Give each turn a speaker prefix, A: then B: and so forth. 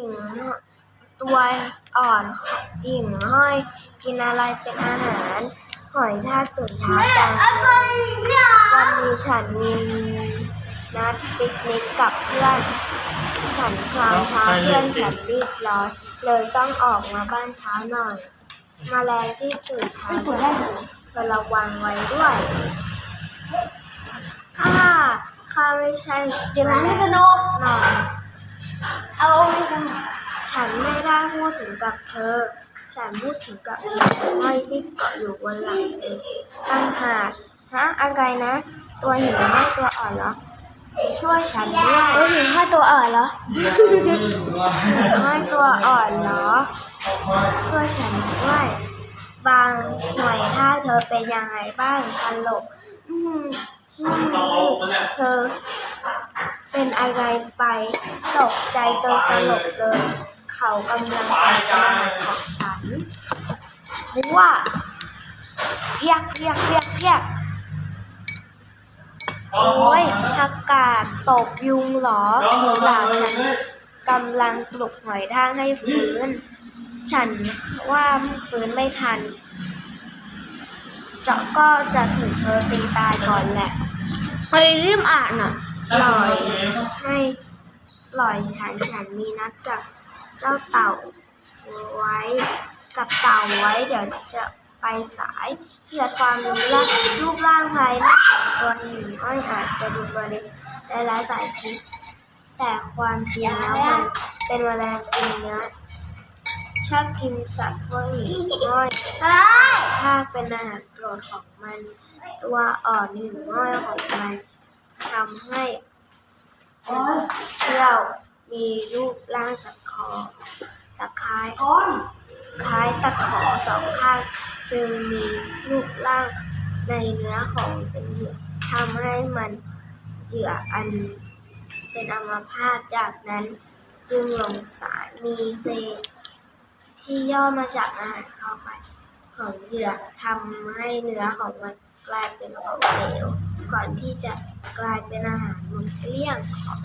A: หิ่งตัวอ่อนหิ่งห้อยกินอะไรเป็นอาหาร หอยทากตื่นเช้าจังวันนี้ฉันมีนัดปิกนิกกับเพื่อน ฉันคลางเช้าเพื่อนฉันรีบร้อนเลยต้องออกมาบ้านเช้าหน่อยมาแรงที่ตื่นเช้าจะถูกระวังไว้ด้วยถ้าข้าไม่ใช่
B: เดี๋ยวมันไม่สนุก
A: หน่อย พูดถึงกับเธอ ฉันพูดถึงกับหิ่งห้อยที่เกาะอยู่บนหลังเองตั้งหากฮะอะไรนะ ตัวหิ่งห้อยตัวอ่อนเหรอ ช่วยฉันด้วย
B: เออหินห้อยตัวอ่อนเหรอ
A: หิ่งห้อยตัวอ่อนเหรอ ช่วยฉันด้วย บางหน่วยถ้าเธอเป็นยังไงบ้างตลกอืมที่นี่เธอเป็นอะไรไป ตกใจจนสลบเลย เขากำลังเป็นอาหารของฉันว่าเพียกเพียกเพียกเพียกโอ้ยผักกาดตบยุงเหรอเปล่าฉันกำลังปลุกหอยทากให้ฟื้น ฉันว่าฟื้นไม่ทันเจาะก็จะถูกเธอตีตายก่อนแหละ
B: เฮ้ยรีบอ่านอะ
A: ปล่อยให้ปล่อยฉันฉันมีนัดกับ เจ้าเต่าไว้กับเต่าไว้เดี๋ยวจะไปสายเพื่อความรู้ว่ารูปร่างภายนอกของตัวหิ่งอ้อยอาจจะดูตัวเล็กและไร้สายพิษแต่ความจริงแล้วมันเป็นแมลงกินเนื้อชอบกินสัตว์พวกหิ่งอ้อยถ้าเป็นอาหารโปรดของมัน ตัวอ่อนหิ่งห้อยของมันทำให้เที่ยว มีรูปร่างตะขอตะคล้ายคล้ายตะขอสองข้าง จึงมีรูปร่างในเนื้อของเป็นเหยื่อทำให้มันเหยื่ออันเป็นอัมพาตจากนั้นจึงลงสารมีเซที่ย่อมาจากอาหารเข้าไปของเหยื่อทำให้เนื้อของมันกลายเป็นของเหลวก่อนที่จะกลายเป็นอาหารหมดเกลี้ยงของ